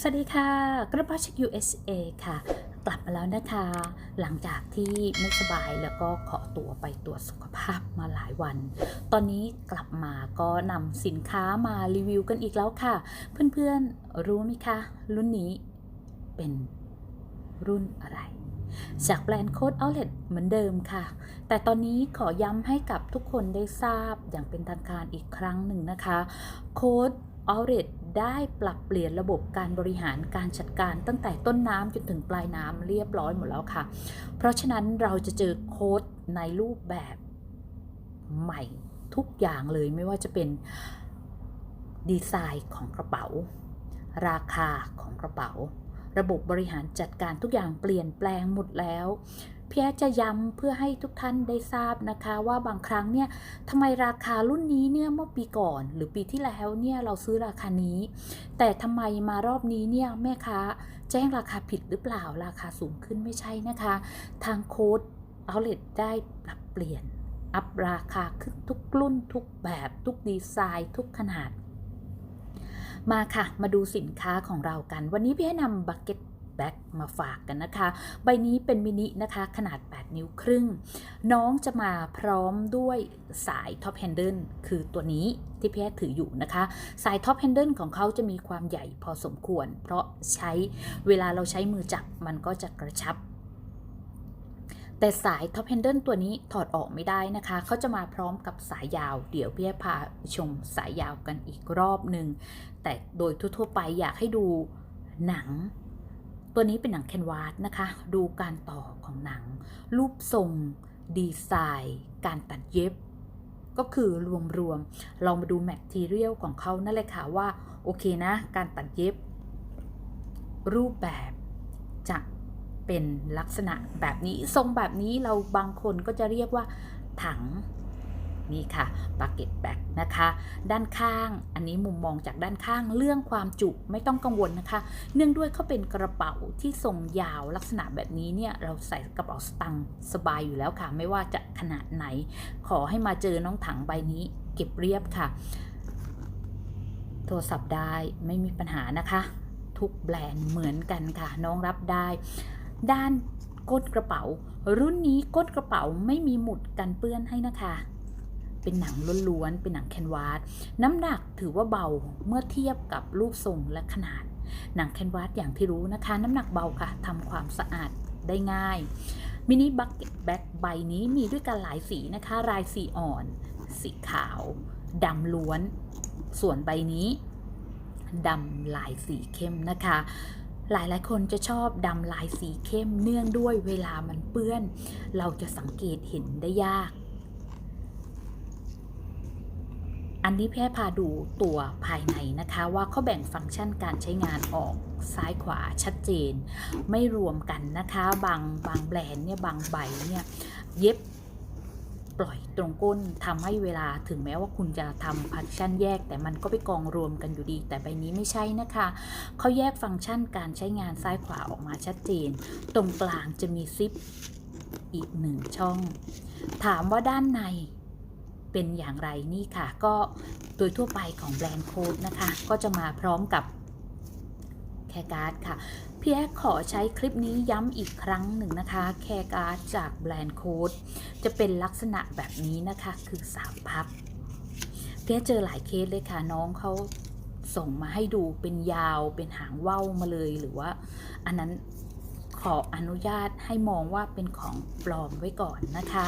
สวัสดีค่ะกระเป๋าช็ค USA ค่ะ กลับมาแล้วนะคะ หลังจากที่ไม่สบายแล้วก็ขอตัวไปตรวจสุขภาพมาหลายวัน ตอนนี้กลับมาก็นำสินค้ามารีวิวกันอีกแล้วค่ะ เพื่อนๆรู้ไหมคะ รุ่นนี้เป็นรุ่นอะไร จากแบรนด์โค้ด Outlet เหมือนเดิมค่ะ แต่ตอนนี้ขอย้ำให้กับทุกคนได้ทราบอย่างเป็นทางการอีกครั้งหนึ่งนะคะโค้ด Outlet ได้ปรับเปลี่ยนระบบการบริหารการจัดการตั้งแต่ต้นน้ำจนถึงปลายน้ำเรียบร้อยหมดแล้วค่ะ เพราะฉะนั้นเราจะเจอโค้ดในรูปแบบใหม่ทุกอย่างเลยไม่ว่าจะเป็นดีไซน์ของกระเป๋า ราคาของกระเป๋า ระบบบริหารจัดการทุกอย่างเปลี่ยนแปลงหมดแล้ว พี่แอดจะย้ำเพื่อให้ทุกท่านได้ทราบนะคะ ว่าบางครั้งเนี่ยทำไมราคารุ่นนี้เนี่ยเมื่อปีก่อน หรือปีที่แล้วเนี่ยเราซื้อราคานี้ แต่ทำไมมารอบนี้เนี่ยแม่ค้าแจ้งราคาผิดหรือเปล่าราคาสูงขึ้นไม่ใช่นะคะ ทางโค้ด Outlet ได้ปรับเปลี่ยน อัพราคาขึ้นทุกรุ่นทุกแบบทุกดีไซน์ ทุกขนาด มาค่ะ มาดูสินค้าของเรากัน วันนี้พี่ให้นำบักเก็ต แบ็กมาฝากกันนะคะ ใบนี้เป็นมินินะคะขนาด 8 นิ้วครึ่ง น้องจะมาพร้อมด้วยสายท็อปแฮนเดิลคือตัวนี้ที่พี่แอถืออยู่นะคะ สายท็อปแฮนเดิลของเขาจะมีความใหญ่พอสมควร เพราะใช้เวลาเราใช้มือจับมันก็จะกระชับแต่สายท็อปแฮนเดิลตัวนี้ถอดออกไม่ได้นะคะ เขาจะมาพร้อมกับสายยาว เดี๋ยวพี่อดพาชมสายยาวกันอีกรอบหนึ่ง แต่โดยทั่วๆไปอยากให้ดูหนัง ตัวนี้เป็นหนังแคนวาสนะคะ ดูการต่อของหนัง รูปทรง ดีไซน์ การตัดเย็บ ก็คือรวมๆ เรามาดูแมททีเรียลของเขานั่นเลยค่ะว่า โอเคนะ การตัดเย็บ รูปแบบจะเป็นลักษณะแบบนี้ ทรงแบบนี้เราบางคนก็จะเรียกว่าถัง นี่ค่ะบ u เก็ตแบ็กนะคะ ด้านข้างอันนี้มุมมองจากด้านข้างเรื่องความจุไม่ต้องกังวลนะคะ เนื่องด้วยเขาเป็นกระเป๋าที่ทรงยาวลักษณะแบบนี้เนี่ยเราใส่กระเป๋าสตังค์สบายอยู่แล้วค่ะ ไม่ว่าจะขนาดไหน ขอให้มาเจอน้องถังใบนี้ เก็บเรียบค่ะ โทรศัพท์ได้ไม่มีปัญหานะคะ ทุกแบรนด์เหมือนกันค่ะ น้องรับได้ ด้านก้นกระเป๋า รุ่นนี้ก้นกระเป๋าไม่มีหมุดกันเปื้อนให้นะคะ เป็นหนังล้วนๆ เป็นหนังแคนวาส น้ำหนักถือว่าเบาเมื่อเทียบกับรูปทรงและขนาด หนังแคนวาสอย่างที่รู้นะคะ น้ำหนักเบาค่ะทำความสะอาดได้ง่าย มินิบักเก็ตแบ็กใบนี้มีด้วยกันหลายสีนะคะ ลายสีอ่อน สีขาวดำล้วน ส่วนใบนี้ดำลายสีเข้มนะคะหลายหลายคนจะชอบดำลายสีเข้มเนื่องด้วยเวลามันเปื้อน เราจะสังเกตเห็นได้ยาก อันนี้แพทย์พาดูตัวภายในนะคะว่าเขาแบ่งฟังก์ชันการใช้งานออกซ้ายขวาชัดเจน ไม่รวมกันนะคะ บางบางแบรนด์เนี่ยบางใบเนี่ยเย็บปล่อยตรงก้นทำให้เวลาถึงแม้ว่าคุณจะทำฟังก์ชันแยก แต่มันก็ไปกองรวมกันอยู่ดี แต่ใบนี้ไม่ใช่นะคะเขาแยกฟังก์ชันการใช้งานซ้ายขวาออกมาชัดเจน ตรงกลางจะมีซิปอีกหนึ่งช่อง ถามว่าด้านใน เป็นอย่างไรนี่ค่ะ ก็โดยทั่วไปของแบรนด์โค้ดนะคะ ก็จะมาพร้อมกับแคร์การ์ดค่ะพี่แอ๊ขอใช้คลิปนี้ย้ำอีกครั้งหนึ่งนะคะ แคร์การ์ดจากแบรนด์โค้ดจะเป็นลักษณะแบบนี้นะคะคือสามพับพี่แอ๊เจอหลายเคสเลยค่ะน้องเขาส่งมาให้ดูเป็นยาวเป็นหางว่าวมาเลยหรือว่า อันนั้นขออนุญาตให้มองว่าเป็นของปลอมไว้ก่อนนะคะ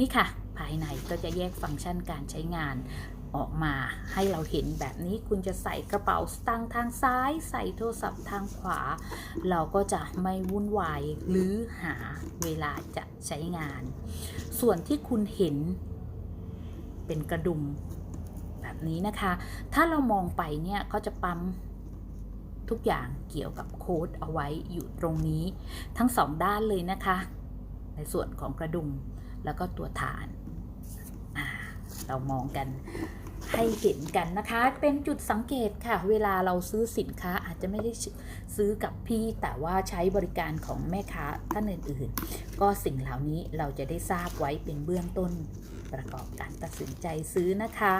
นี่ค่ะ ภายในก็จะแยกฟังก์ชันการใช้งานออกมาให้เราเห็นแบบนี้คุณจะใส่กระเป๋าสตางค์ทางซ้าย ใส่โทรศัพท์ทางขวา เราก็จะไม่วุ่นวายหรือหาเวลาจะใช้งาน ส่วนที่คุณเห็นเป็นกระดุมแบบนี้นะคะ ถ้าเรามองไปเนี่ยเขาจะปั๊มทุกอย่างเกี่ยวกับโค้ดเอาไว้อยู่ตรงนี้ ทั้งสองด้านเลยนะคะ ในส่วนของกระดุมแล้วก็ตัวฐาน เรามองกันให้เห็นกันนะคะ เป็นจุดสังเกตค่ะ เวลาเราซื้อสินค้าอาจจะไม่ได้ซื้อกับพี่ แต่ว่าใช้บริการของแม่ค้าท่านอื่นๆ ก็สิ่งเหล่านี้เราจะได้ทราบไว้เป็นเบื้องต้นประกอบการตัดสินใจซื้อนะคะ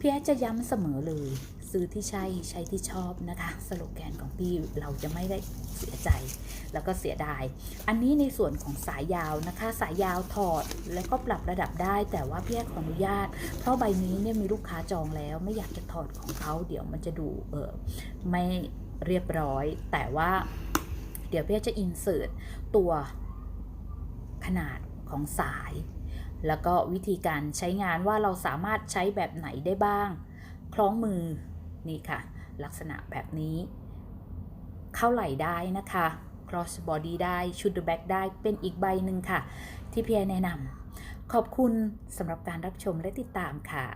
พี่จะย้ำเสมอเลย ซื้อที่ใช่ใช้ที่ชอบนะคะ สโลแกนของพี่เราจะไม่ได้เสียใจ แล้วก็เสียดาย อันนี้ในส่วนของสายยาวนะคะ สายยาวถอดแล้วก็ปรับระดับได้ แต่ว่าพี่ขออนุญาต เพราะใบนี้เนี่ยมีลูกค้าจองแล้ว ไม่อยากจะถอดของเขาเดี๋ยวมันจะดูเออไม่เรียบร้อย แต่ว่า เดี๋ยวพี่จะอินเสิร์ตตัวขนาดของสาย แล้วก็วิธีการใช้งานว่าเราสามารถใช้แบบไหนได้บ้าง คล้องมือ นี่ค่ะ ลักษณะแบบนี้ เข้าไหล่ได้นะคะ cross body ได้ชุด the back ได้เป็นอีกใบหนึ่งค่ะ ที่พี่แอแนะนำขอบคุณสำหรับการรับชมและติดตามค่ะ